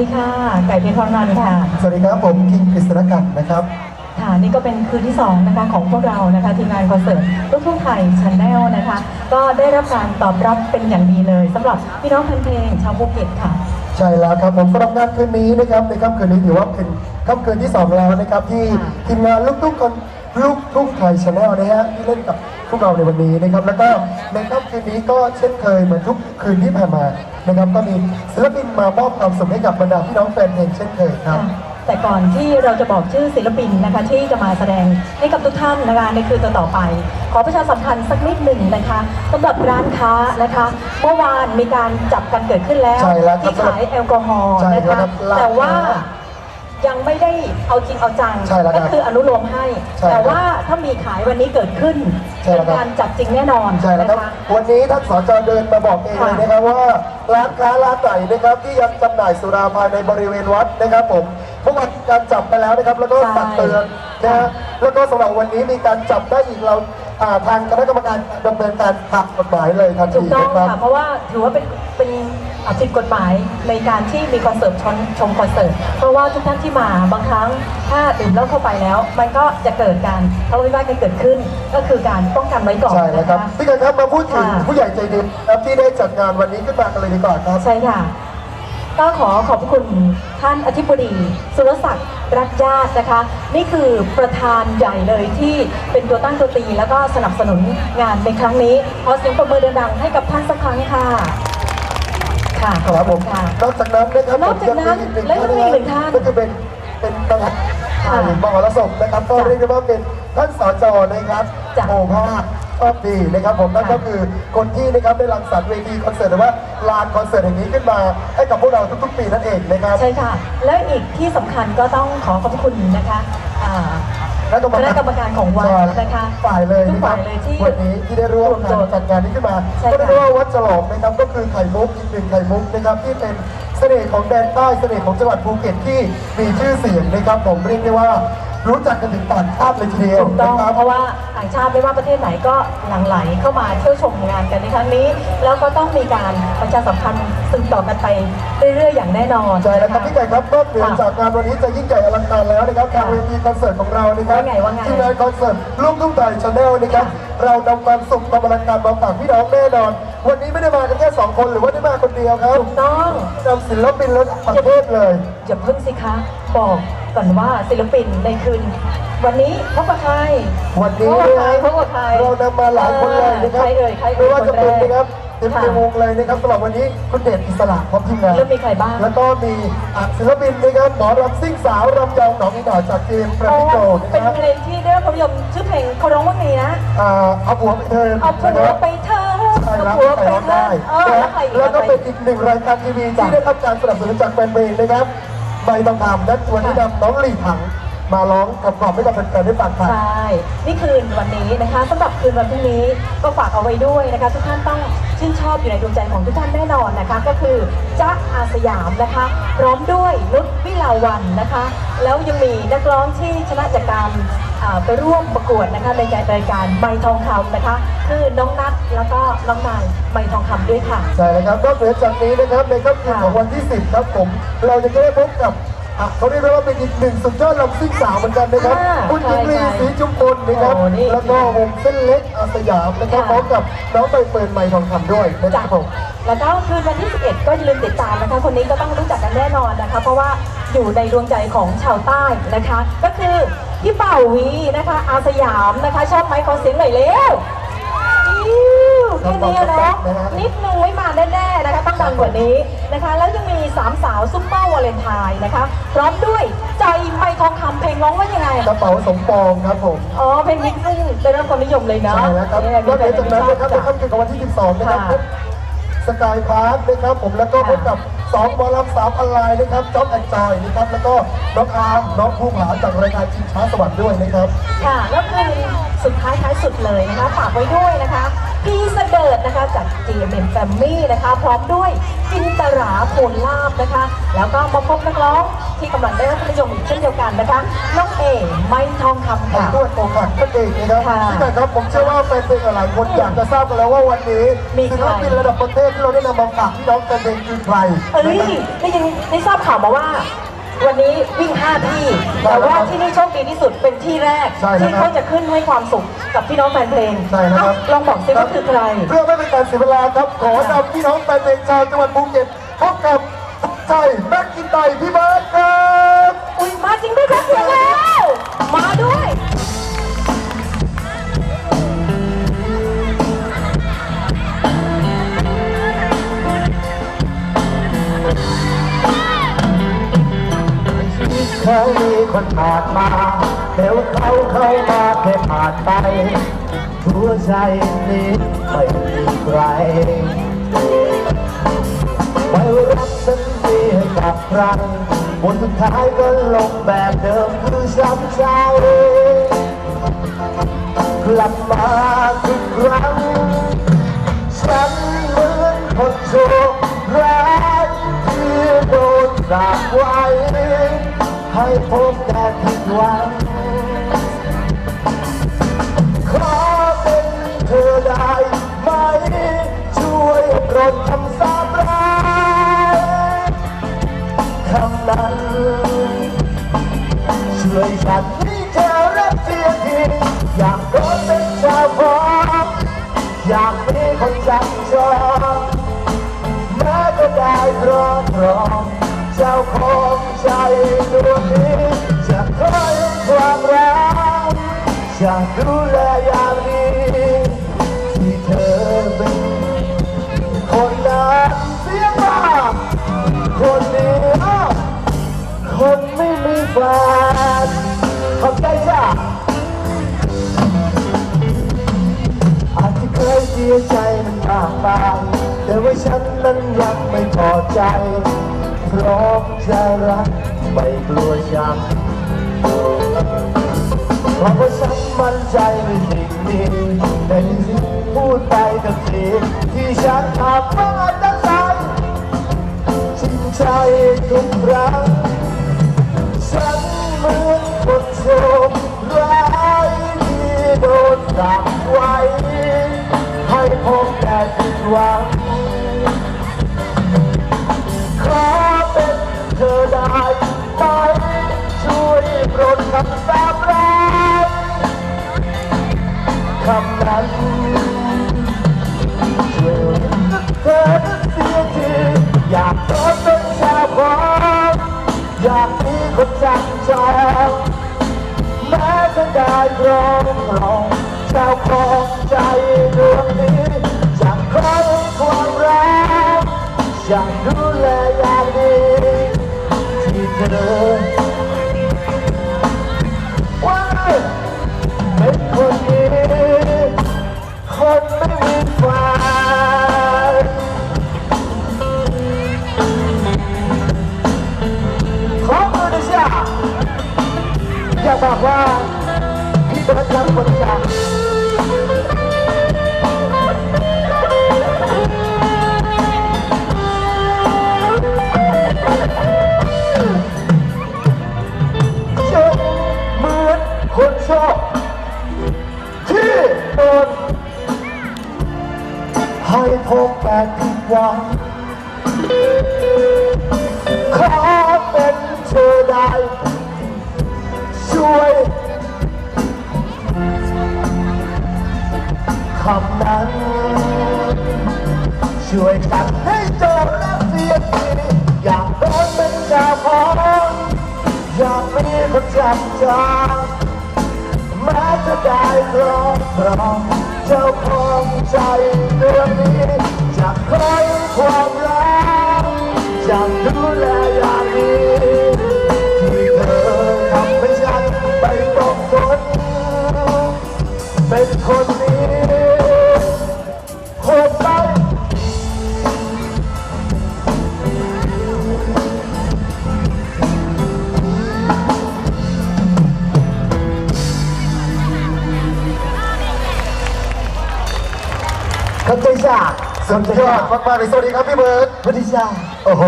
ดีค่ะ ไก่เพชรพรนันท์ค่ะ สวัสดีครับผมคิงกฤษณกันนะครับ ค่ะนี่ก็เป็นคืนที่สองนะคะของพวกเรานะคะทีมงานคอนเสิร์ตลูกทุ่งไทยชันแนลนะคะ ก็ได้รับการตอบรับเป็นอย่างดีเลยสำหรับพี่น้องแฟนเพลงชาวภูเก็ตค่ะ ใช่แล้วครับผมสำหรับงานคืนนี้นะครับในค่ำคืนนี้ถือว่าเป็นค่ำคืนที่สองแล้วนะครับที่ค่ะทีมงานลูกทุ่งคน ลูกทุ่งไทยชาแนลนะฮะที่เล่นกับพวกเราในวันนี้นะครับ แล้วก็ในค่ำคืนนี้ก็เช่นเคยเหมือนทุกคืนที่ผ่านมานะครับก็มีศิลปินมามอบความสุขให้กับบรรดาพี่น้องแฟนเพลงเช่นเคยครับค่ะแต่ก่อนที่เราจะบอกชื่อศิลปินนะคะที่จะมาแสดงให้กับทุกท่านนะคะในคืนต่อๆไป ขอประชาสัมพันธ์สักนิดหนึ่งนะคะสำหรับร้านค้านะคะเมื่อวานมีการจับกันเกิดขึ้นแล้วใช่แล้วครับที่ขายแอลกอฮอล์ใช่นะแล้คะวครับร้านแต่ว่าค้า ยังไม่ได้เอาจริงเอาจังใช่แล้วครัก็บคืออนุโลมให้ ใช่แต่ครับว่าถ้ามีขายวันนี้เกิดขึ้นใช่เป็แล้วครับนการจับจริงแน่นอนใช่แล้วครับ นะคะวันนี้ท่านสจเดินมาบอกเองเลยนะครับว่าร้านค้าร้านไหนนะครับที่ยังจำหน่ายสุราภายในบริเวณวัดนะครับผมเมื่อวันการจับไปแล้วนะครับ แล้วก็ใช่ตักเตือนนะฮะแล้วก็สำหรับวันนี้มีการจับได้อีกเราอ่าทางคณะกรรมการดำเนินการขัดกฎหมายเลยทันถูทีกต้องนะครับ ค่ะเพราะว่าถือว่าเป็นเป็นอะ ผิดกฎหมายในการที่มีคอนเสิร์ตชมชมคอนเสิร์ต เพราะว่าทุกท่านที่มาบางครั้งถ้าดื่มเหล้าเข้าไปแล้ว มันก็จะเกิดการทะเลาะวิวาทกันเกิดขึ้น ก็คือการป้องกันไว้ก่อนใช่แล้วนะครับคะพี่กันครับมาพูดถึงค่ะ ผู้ใหญ่ใจดีนะครับที่ได้จัดงานวันนี้ขึ้นมากันเลยดีกว่าครับ ใช่ค่ะ ก็ขอขอบพระคุณท่านอธิบดี สุรศักดิ์รักญาตินะคะ นี่คือประธานใหญ่เลยที่เป็นตัวตั้งตัวตี แล้วก็สนับสนุนงานในครั้งนี้ขอเสียงปรบมือดังๆให้กับท่านสักครั้งค่ะ ค่ะขอบครับผคุมณค่ะ นอกจากนั้นนะครับนอกจากนั้นผมยังแล้วยังมีอีกหนึ่งท่านก็จะเป็นเป็นประธานค่ะหรือมหรสพนะครับก็จ้ะเรียกได้ว่าเป็นท่านสจนะครับจ้ะโอภาสชอบดีนะครับผมนั่นค่ะก็คือคนที่นะครับได้รังสรรค์เวทีคอนเสิร์ตหรือว่าลานคอนเสิร์ตแห่งนี้ขึ้นมาให้กับพวกเราทุกๆปีนั่นเองนะครับ ใช่ค่ะ แล้วอีกที่สำคัญก็ต้องขอขอบพระคุณนะคะอ่า คณะกรรมการของวัดนะคะฝ่ายเลยทุกนะครัฝ่าบยเลยที่วันนี้ที่ได้ร่วมรวมงาตันวจัดงานนี้ขึ้นมาใช่ก็ค่ะเรียกได้ว่าวัดฉลองนะครับ ก็คือไข่มุกอีกหนึ่งไข่มุกนะครับที่เป็น เสน่ห์ของแดนใต้เสน่ห์ของจังหวัดภูเก็ตที่มีชื่อเสียงนะครับผมเรียกได้ว่ารู้จักกันถึงต่างชาติเลยทีเดียวถูกต้องนะครับ เพราะว่าต่างชาติไม่ว่าประเทศไหนก็หลั่งไหลเข้ามาเที่ยวชมงานกันในครั้งนี้ แล้วก็ต้องมีการประชาสัมพันธ์สืบต่อกันไปเรื่อยๆอย่างแน่นอนใช่แล้วครับพี่ไก่ครับนอกเหนือค่ะจากงานวันนี้จะยิ่งใหญ่อลังการแล้วนะครับทางค่ะเวทีคอนเสิร์ตของเรานะครับว่าไงว่าไงที่งานคอนเสิร์ตลูกทุ่งไทยชาแนลนะครับค่ะเรานำความสุขความอลังการมาฝากพี่น้องแน่นอน วันนี้ไม่ได้มากันแค่สองคนหรือว่าได้มาคนเดียวครับถูกต้องนำศิลปินระดับประเทศเลยอย่าเพิ่งสิคะ บอกก่อนว่าศิลปินในคืน วันนี้พบกับใครวันนี้พบกับนะใครพบกับใครเรานำมาหลายคนเลยนะครับใครเอ่ยใครเอ่ไม่ยว่าจะเป็นคแรกนะครับเต็มค่ะในวงเลยนะครับสำหรับวันนี้คุณเดชอิสระพร้อมทีมงานแล้วมีใครบ้างแล้วก็มีอะศิลปินนะครับหมอรำซิ่งสาวรำยองหนองอีหน่าจากเจมส์ประพิโกนะเป็นครับเพลงที่ได้รับความนิยมชื่อเพลงเขาร้องว่าไงนะอ่าเอาผัวไปเทิร์นเอาผันะควรับไปเธอ ใช่เอาแล้วผัวใครไปร้องเธอได้เออแล้วใครอีกแล้วก็ใครเป็นอีกหนึ่งรายการทีวีที่ได้รับการสนับสนุนจากแฟนเพลงนะครับใบทองคำและวันนี้นำน้องหลี่ถังมาร้องกับกล่อมให้กับแฟนๆได้ฟังครับใช่ นี่คืนวันนี้นะคะสำหรับคืนวันพรุ่งนี้ก็ฝากเอาไว้ด้วยนะคะทุกท่านต้องชื่นชอบอยู่ในดวงใจของทุกท่านแน่นอนนะคะ ก็คือจ๊ะอาสยามนะคะ พร้อมด้วยนุชวิลาวันนะคะ แล้วยังมีนักร้องที่ชนะจากการอ่า ไปร่วมประกวดนะคะในรายการใบทองคำนะคะ คือน้องนัทแล้วก็น้องนายใบทองคำด้วยค่ะ ใช่แล้วครับนอกเหนือจากนี้นะครับในค่ำคืนของวันที่ 10 ครับผม เราจะได้พบกับอะเขาเรียกได้ว่าเป็นอีกหนึ่งสุดยอดลำซิ่งสาวเหมือนกันนะครับ อ่าคุณหญิงลีใช่ใช่ศรีจุมพลนะครับ โอ้นี่แล้วก็วงเส้นเล็กอาสยามนะครับค่ะ พร้อมกับน้องใบเฟิร์นไมทองคำด้วยนะคจ้ะรับผม แล้วก็คืนวันที่ 11 ก็อย่าลืมติดตามนะคะ คนนี้ก็ต้องรู้จักกันแน่นอนนะคะ เพราะว่าอยู่ในดวงใจของชาวใต้นะคะ ก็คือ พี่เป่าวีนะคะ อาสยามนะคะ ชอบไหมขอเสียงหน่อยเร็วอิ๊วแค่นี้เนาะนิดนึงไม่มาแน่ๆนะคะ ต้องดังกว่านี้นะคะ แล้วยังมีสามสาวซุปเปอร์วาเลนไทน์นะคะ พร้อมด้วยใจไม่ทองคำเพลงร้องว่ายังไง กระเป๋าสมปองครับผม อ๋อ เพลงนี้ซึ่งได้รับความนิยมเลยเนาะใช่แล้วครับเนี่ยนอกเหนือจากนั้นนะครับในจ้ะค่ำคืนของวันที่ 12 นะครับค่ะพบสกายพาร์คนะครับผมแล้วก็พบกับ สองบอลำสามออนไลน์นะครับจ๊อบแอนจอยนะครับแล้วก็น้องอาร์มน้องภูผาจากรายการชิงช้าสวรรค์ด้วยนะครับ ค่ะ แล้วคืนสุดท้ายท้ายสุดเลยนะคะฝากไว้ด้วยนะคะ พี่เสดิร์ดนะคะจาก GMM Family นะคะพร้อมด้วยจินตราโพลลาบนะคะ แล้วก็มาพบนักร้องที่กำลังได้รับนิยมอีกเช่นเดียวกันนะคะน้องเอไม่ทองคำขอค่ะตรวจโอกาสนั่นเองนะครับค่ะที่ไหนครับผมเชื่อว่าแฟนเพลงหลายๆคนอยากจะทราบกันแล้วว่าวันนี้มีใครศิลปินระดับประเทศที่เราได้นำมาฝากพี่น้องแฟนเพลงคือใครเอ้ยนะครับได้ยินได้ทราบข่าวมาว่า วันนี้วิ่ง 5 ที่ใช่แต่แล้วว่าครับที่นี่โชคดีที่สุดเป็นที่แรก ใช่แล้วที่ครับเขาจะขึ้นให้ความสุขกับพี่น้องแฟนเพลงใช่นะครับอะลองบอกซิว่าคือใคร เพื่อไม่เป็นการเสียเวลาครับ ขอนำพี่น้องแฟนเพลงชาวจังหวัดภูเก็ตพบกับใจแม็กกินไตพี่เบิร์ดครับ อุ้ยมาจริงด้วยครับเสียแล้ว มาด้วย คนผ่านมาแต่ว่าเขาเข้ามาแค่ผ่านไปหัวใจนี้ไม่มีใครไม่รับสัญญาให้กับใครบนสุดท้ายก็ลงแบบเดิมคือช้ำใจกลับมาทุกครั้งฉันเหมือนคนโชคร้ายที่โดนดักไว้ ให้พบแต่ผิดหวังขอเป็นเธอได้ไหม ช่วยโปรดคำสาบร้ายคำนั้นช่วยฉันให้เธอรักเสียทีอยากโดนเป็นชาวของอยากมีคนจับจองแม้จะได้รอบรอ เจ้าของใจดวงนี้จะคอยความรักจะดูแลอย่างดีที่เธอเป็นคนนั้นเสียงมาคนนี้คนไม่มีแฟนขอบใจจ้ะอาจจะเคยเสียใจมันมากไปแต่ว่าฉันนั้นยังไม่พอใจ พร้อมจะรักไม่กลัวช้ำเพราะว่าฉันมั่นใจในสิ่งนี้แต่ที่พูดไปกับสิ่งที่ฉันทำมาตั้งใจจริงใจทุกครั้งฉันเหมือนคนโชคร้ายที่โดนดักไว้ให้พบแต่ผิดหวัง รดคำสาบร้ายคำนั้นช่วยนึกเธอเสียทีอยากขอเป็นชาวของอยากมีคนจับจองแม้จะได้ครองครองเจ้าของใจดวงนี้จะคอยค ผิดหวังขอเป็นเธอได้ช่วยคำนั้น ช่วยตัดให้เจอและเสียทีอยากโดนเป็นเจ้าของอยากมีคนจับจองแม้จะได้รอรองเจ้าขอ สุดยอดมากๆเลยสวัสดีครับพี่เบิร์ดสวัสดีจ้าโอ้โห